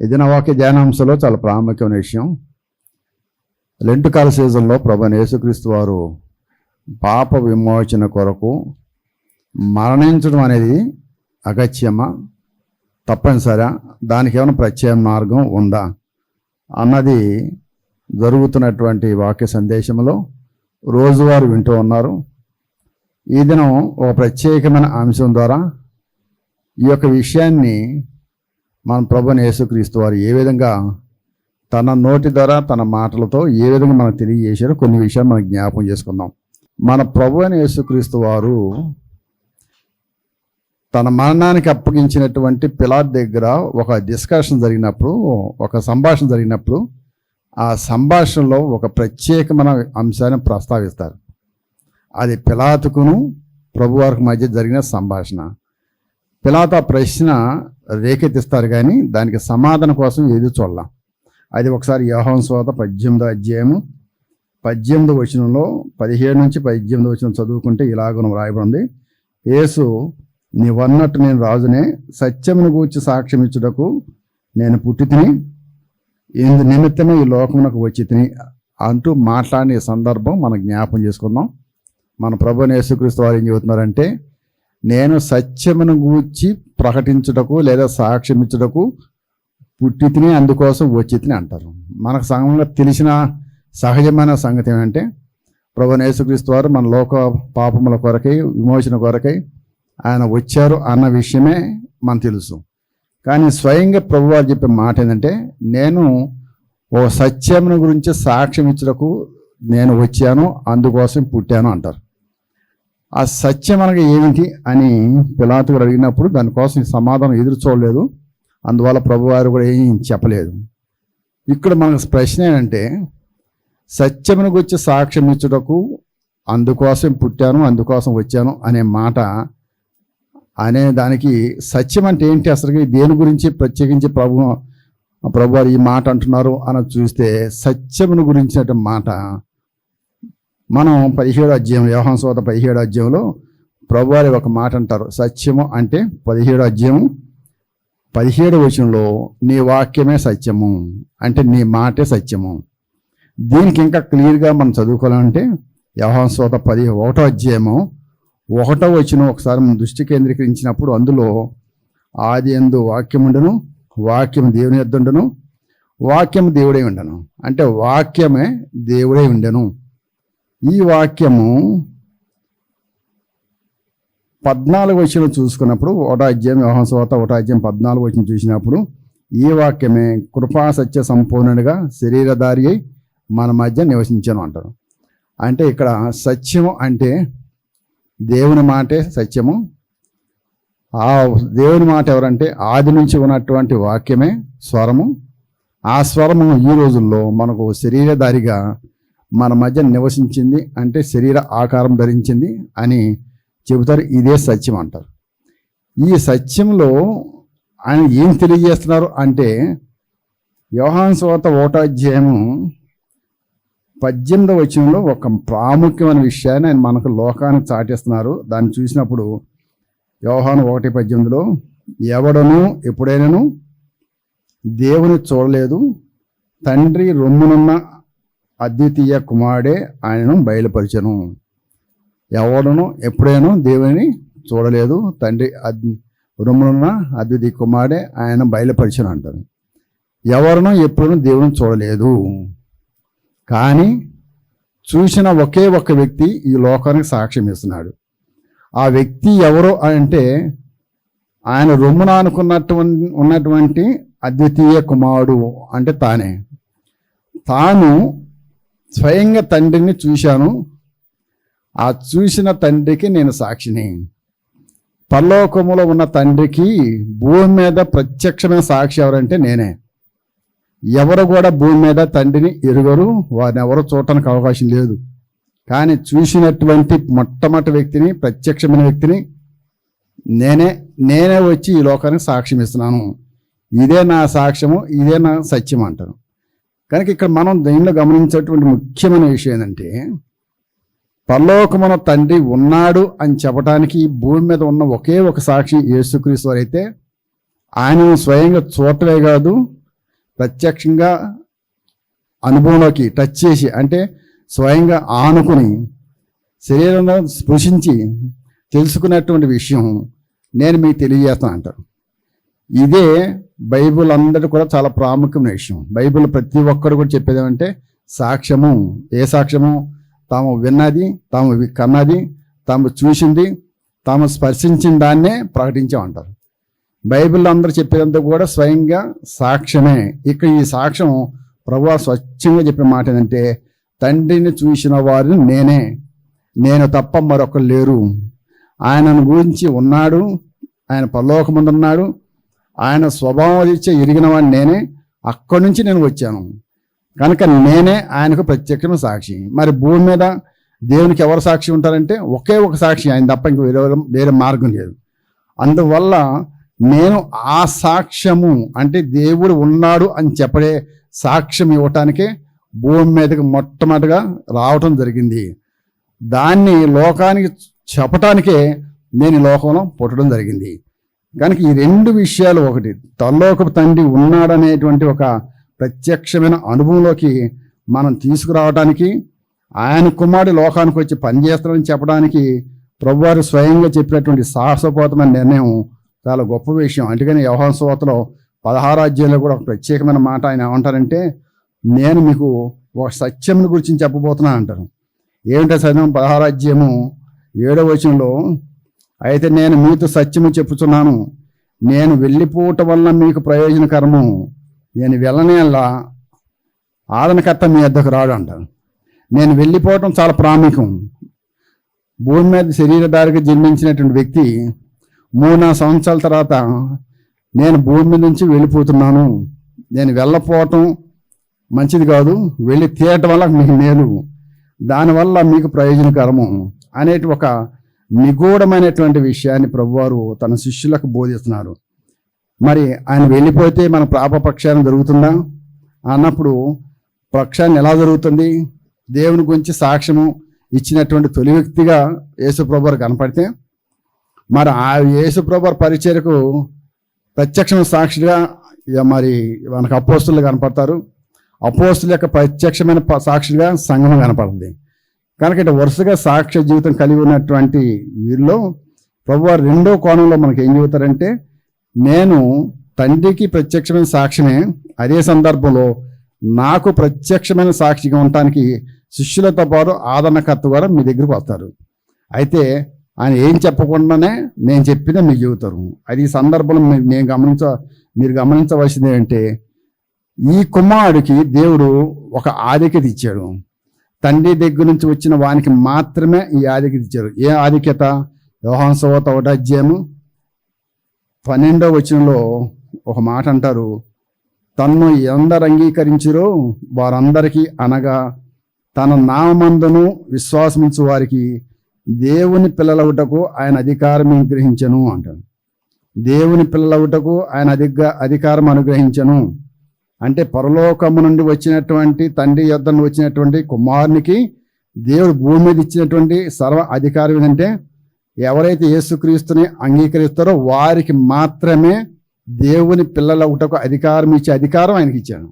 ఇది నా వాక్య ధ్యానాంశంలో చాలా ప్రాముఖ్యమైన విషయం. లెంటు కాల సీజన్లో ప్రభు యేసుక్రీస్తు వారు పాప విమోచన కొరకు మరణించడం అనేది అగత్యమా? తప్పనిసరా? దానికి ఏమైనా ప్రత్యేక మార్గం ఉందా? అన్నది జరుగుతున్నటువంటి వాక్య సందేశంలో రోజువారు వింటూ ఉన్నారు. ఈ దినం ఒక ప్రత్యేకమైన అంశం ద్వారా ఈ యొక్క విషయాన్ని మన ప్రభుని యేసుక్రీస్తు వారు ఏ విధంగా తన నోటి ద్వారా తన మాటలతో ఏ విధంగా మనకు తెలియజేశారో కొన్ని విషయాలు మనం జ్ఞాపకం చేసుకుందాం. మన ప్రభు అని యేసుక్రీస్తు వారు తన మరణానికి అప్పగించినటువంటి పిలాత్ దగ్గర ఒక డిస్కషన్ జరిగినప్పుడు ఒక సంభాషణ జరిగినప్పుడు ఆ సంభాషణలో ఒక ప్రత్యేకమైన అంశాన్ని ప్రస్తావిస్తారు. అది పిలాతుకును ప్రభువారికి మధ్య జరిగిన సంభాషణ. పిలాత ప్రశ్న రేకెత్తిస్తారు కానీ దానికి సమాధానం కోసం ఎదురు చూడాలా. అది ఒకసారి యోహం స్వాత పద్దెనిమిదో అధ్యాయము పద్దెనిమిది వచనంలో పదిహేడు నుంచి పద్దెనిమిది వచనం చదువుకుంటే ఇలాగను రాయబడింది. యేసు నీవన్నట్టు నేను రాజునే సత్యమును గూర్చి సాక్ష్యం ఇచ్చుటకు నేను పుట్టి తిని ఇందు నిమిత్తమే ఈ లోకమునకు వచ్చి తిని అంటూ మాట్లాడిన సందర్భం మనం జ్ఞాపం చేసుకుందాం. మన ప్రభు యేసుక్రీస్తు వారు ఏం చెబుతున్నారంటే నేను సత్యమును గూర్చి ప్రకటించుటకు లేదా సాక్ష్యమిచ్చుటకు పుట్టితిని పుట్టి తిని అందుకోసం వచ్చితిని అంటారు. మనకు సంఘంలో తెలిసిన సహజమైన సంగతి ఏంటంటే ప్రభు యేసుక్రీస్తు వారు మన లోక పాపముల కొరకై విమోచన కొరకై ఆయన వచ్చారు అన్న విషయమే మనకు తెలుసు. కానీ స్వయంగా ప్రభు వారు చెప్పే మాట ఏంటంటే నేను ఓ సత్యమును గురించి సాక్ష్యం ఇచ్చుటకు నేను వచ్చాను అందుకోసం పుట్టాను అంటారు. ఆ సత్యం అనగా ఏమిటి అని పిలాతు గారు అడిగినప్పుడు దానికోసం సమాధానం ఎదురు చూడలేదు. అందువల్ల ప్రభువారు కూడా ఏం చెప్పలేదు. ఇక్కడ మనకు ప్రశ్న ఏంటంటే సత్యమును గురించి సాక్ష్యం ఇచ్చుటకు అందుకోసం పుట్టాను అందుకోసం వచ్చాను అనే మాట అనే దానికి సత్యం అంటే ఏంటి అసలు దేని గురించి ప్రత్యేకించి ప్రభు ప్రభువారు ఈ మాట అంటున్నారు అని చూస్తే సత్యమును గురించిన మాట మనం పదిహేడు అధ్యాయం వ్యవహాన్ సోత పదిహేడు అధ్యాయంలో ప్రభువారి ఒక మాట అంటారు. సత్యము అంటే పదిహేడు అధ్యాయం పదిహేడు వచనంలో నీ వాక్యమే సత్యము అంటే నీ మాటే సత్యము. దీనికి ఇంకా క్లియర్గా మనం చదువుకోవాలంటే వ్యవహాన్ సోత పది ఒకటో అధ్యాయము ఒకటో వచనం ఒకసారి మనం దృష్టి కేంద్రీకరించినప్పుడు అందులో ఆది ఎందు వాక్యముండను వాక్యం దేవుని ఎద్దుండను వాక్యం దేవుడే ఉండను. అంటే వాక్యమే దేవుడే ఉండను. ఈ వాక్యము పద్నాలుగు వచ్చిన చూసుకున్నప్పుడు ఒకటో అధ్యాయం వ్యవహార ఒకటో అధ్యాయం పద్నాలుగు వచ్చిన చూసినప్పుడు ఈ వాక్యమే కృపా సత్య సంపూర్ణుడిగా శరీరధారి అయి మన మధ్య నివసించను అంటారు. అంటే ఇక్కడ సత్యము అంటే దేవుని మాటే సత్యము. ఆ దేవుని మాట ఎవరంటే ఆది నుంచి ఉన్నటువంటి వాక్యమే స్వరము. ఆ స్వరము ఈ రోజుల్లో మనకు శరీరధారిగా మన మధ్య నివసించింది అంటే శరీర ఆకారం ధరించింది అని చెబుతారు. ఇదే సత్యం అంటారు. ఈ సత్యంలో ఆయన ఏం తెలియజేస్తున్నారు అంటే యోహాన్ స్వాత ఓటాధ్యాయము పద్దెనిమిదవ వచనంలో ఒక ప్రాముఖ్యమైన విషయాన్ని ఆయన మనకు లోకానికి చాటేస్తున్నారు. దాన్ని చూసినప్పుడు యోహాను ఒకటి పద్దెనిమిదిలో ఎవడను ఎప్పుడైనాను దేవుని చూడలేదు తండ్రి రొమ్మునున్న అద్వితీయ కుమారుడే ఆయనను బయలుపరిచను. ఎవడను ఎప్పుడైనా దేవుని చూడలేదు. తండ్రి అద్ అద్వితీయ కుమారుడే ఆయన బయలుపరిచను అంటారు. ఎవరినో ఎప్పుడూ దేవుని చూడలేదు. కానీ చూసిన ఒకే ఒక వ్యక్తి ఈ లోకానికి సాక్ష్యం ఇస్తున్నాడు. ఆ వ్యక్తి ఎవరు అంటే ఆయన రొమ్మున అనుకున్నటువంటి ఉన్నటువంటి అద్వితీయ కుమారుడు అంటే తానే. తాను స్వయంగా తండ్రిని చూశాను. ఆ చూసిన తండ్రికి నేను సాక్షిని. పరలోకములో ఉన్న తండ్రికి భూమి మీద ప్రత్యక్షమైన సాక్షి ఎవరంటే నేనే. ఎవరు కూడా భూమి మీద తండ్రిని ఎరుగరు. వారిని ఎవరు చూడటానికి అవకాశం లేదు. కానీ చూసినటువంటి మొట్టమొదటి వ్యక్తిని ప్రత్యక్షమైన వ్యక్తిని నేనే నేనే వచ్చి ఈ లోకానికి సాక్ష్యం ఇస్తున్నాను. ఇదే నా సాక్ష్యము ఇదే నా సత్యం అంటాను కనుక ఇక్కడ మనం దీనిలో గమనించేటువంటి ముఖ్యమైన విషయం ఏంటంటే పరలోకమున తండ్రి ఉన్నాడు అని చెప్పడానికి భూమి మీద ఉన్న ఒకే ఒక సాక్షి యేసుక్రీస్తు అయితే ఆయనను స్వయంగా చూడటమే కాదు ప్రత్యక్షంగా అనుభవంలోకి టచ్ చేసి అంటే స్వయంగా ఆనుకుని శరీరంలో స్పృశించి తెలుసుకున్నటువంటి విషయం నేను మీకు తెలియజేస్తాను అంటారు. ఇదే బైబిల్ అందరూ కూడా చాలా ప్రాముఖ్యమైన విషయం బైబిల్ ప్రతి ఒక్కరు కూడా చెప్పేది ఏమంటే సాక్ష్యము ఏ సాక్ష్యము? తాము విన్నది తాము కన్నది తాము చూసింది తాము స్పర్శించిన దాన్నే ప్రకటించామంటారు బైబిల్లో అందరూ చెప్పేదంతా కూడా స్వయంగా సాక్ష్యమే. ఇక్కడ ఈ సాక్ష్యం ప్రభు స్వచ్ఛంగా చెప్పే మాట ఏంటంటే తండ్రిని చూసిన వారిని నేనే. నేను తప్ప మరొకరు లేరు. ఆయనను గురించి ఉన్నాడు. ఆయన పరలోకముందున్నాడు. ఆయన స్వభావం రీత్యా ఎరిగిన వాడిని నేనే. అక్కడి నుంచి నేను వచ్చాను. కనుక నేనే ఆయనకు ప్రత్యక్షమైన సాక్షి. మరి భూమి మీద దేవునికి ఎవరు సాక్షి ఉంటారంటే ఒకే ఒక సాక్షి ఆయన తప్ప ఇంక వేరే వేరే మార్గం లేదు. అందువల్ల నేను ఆ సాక్ష్యము అంటే దేవుడు ఉన్నాడు అని చెప్పడే సాక్ష్యం ఇవ్వటానికే భూమి మీదకి మొట్టమొదటిగా రావటం జరిగింది. దాన్ని లోకానికి చెప్పటానికే నేను ఈ లోకంలో పుట్టడం జరిగింది. కనుక ఈ రెండు విషయాలు ఒకటి తల్లోకపు తండ్రి ఉన్నాడనేటువంటి ఒక ప్రత్యక్షమైన అనుభవంలోకి మనం తీసుకురావడానికి ఆయన కుమారుడు లోకానికి వచ్చి పనిచేస్తాడని చెప్పడానికి ప్రభువారు స్వయంగా చెప్పినటువంటి సాహసపోతమైన నిర్ణయం చాలా గొప్ప విషయం. అందుకని వ్యవహార సోతలో పదహారాజ్యంలో కూడా ఒక ప్రత్యేకమైన మాట ఆయన ఏమంటారంటే నేను మీకు ఒక సత్యం గురించి చెప్పబోతున్నా అంటారు. ఏమిటో సత్యం పదహారాజ్యము అధ్యాయము ఏడవ వచనంలో అయితే నేను మీతో సత్యము చెప్పుచున్నాను. నేను వెళ్ళిపోవటం వల్ల మీకు ప్రయోజనకరము. నేను వెళ్ళనేలా ఆదరణకర్త మీ వద్దకు రాడు అంటారు. నేను వెళ్ళిపోవటం చాలా ప్రాముఖ్యం. భూమి మీద శరీరధారికి జన్మించినటువంటి వ్యక్తి మూడు నాలుగు సంవత్సరాల తర్వాత నేను భూమి నుంచి వెళ్ళిపోతున్నాను. నేను వెళ్ళపోవటం మంచిది కాదు. వెళ్ళి తీయటం వల్ల మీకు మేలు. దానివల్ల మీకు ప్రయోజనకరము అనేటి ఒక నిగూఢమైనటువంటి విషయాన్ని ప్రభువారు తన శిష్యులకు బోధిస్తున్నారు. మరి ఆయన వెళ్ళిపోతే మన పాపపక్షాన్ని జరుగుతుందా? అన్నప్పుడు పక్షాన్ని ఎలా జరుగుతుంది? దేవుని గురించి సాక్ష్యము ఇచ్చినటువంటి తొలి వ్యక్తిగా యేసుప్రభు కనపడితే మరి ఆ యేసుప్రభు పరిచయకు ప్రత్యక్ష సాక్షిగా ఇక మరి మనకు అపోస్తులు కనపడతారు. అపోస్తుల యొక్క ప్రత్యక్షమైన ప- సాక్షిగా సంఘం కనపడుతుంది. కనుక ఇటు వరుసగా సాక్ష్య జీవితం కలిగి ఉన్నటువంటి వీరిలో ప్రభువారు రెండో కోణంలో మనకి ఏం చెబుతారంటే నేను తండ్రికి ప్రత్యక్షమైన సాక్ష్యమే అదే సందర్భంలో నాకు ప్రత్యక్షమైన సాక్షిగా ఉండటానికి శిష్యులతో పాటు ఆదరణకర్త కూడా మీ దగ్గరికి వస్తారు. అయితే ఆయన ఏం చెప్పకుండానే నేను చెప్పిన మీకు చెబుతారు అది ఈ సందర్భంలో నేను గమనించ మీరు గమనించవలసింది ఏంటంటే ఈ కుమారుడికి దేవుడు ఒక ఆధిక్యత ఇచ్చాడు. తండ్రి దగ్గర నుంచి వచ్చిన వానికి మాత్రమే ఈ ఆధిక్యత ఇచ్చారు. ఏ ఆధిక్యత? వ్యవహాంసవత ఒకటాధ్యాయము పన్నెండో వచనంలో ఒక మాట అంటారు. తన్ను ఎందరు అంగీకరించరో వారందరికీ అనగా తన నామందును విశ్వాసమించు వారికి దేవుని పిల్లలవుటకు ఆయన అధికారం అనుగ్రహించను అంటాడు. దేవుని పిల్లలవుటకు ఆయన అధిక అధికారం అనుగ్రహించను. అంటే పరలోకము నుండి వచ్చినటువంటి తండ్రి యుద్ధం వచ్చినటువంటి కుమారునికి దేవుడు భూమి మీద ఇచ్చినటువంటి సర్వ అధికారం ఏంటంటే ఎవరైతే యేసుక్రీస్తుని అంగీకరిస్తారో వారికి మాత్రమే దేవుని పిల్లలవుటకు అధికారం ఇచ్చే అధికారం ఆయనకి ఇచ్చాను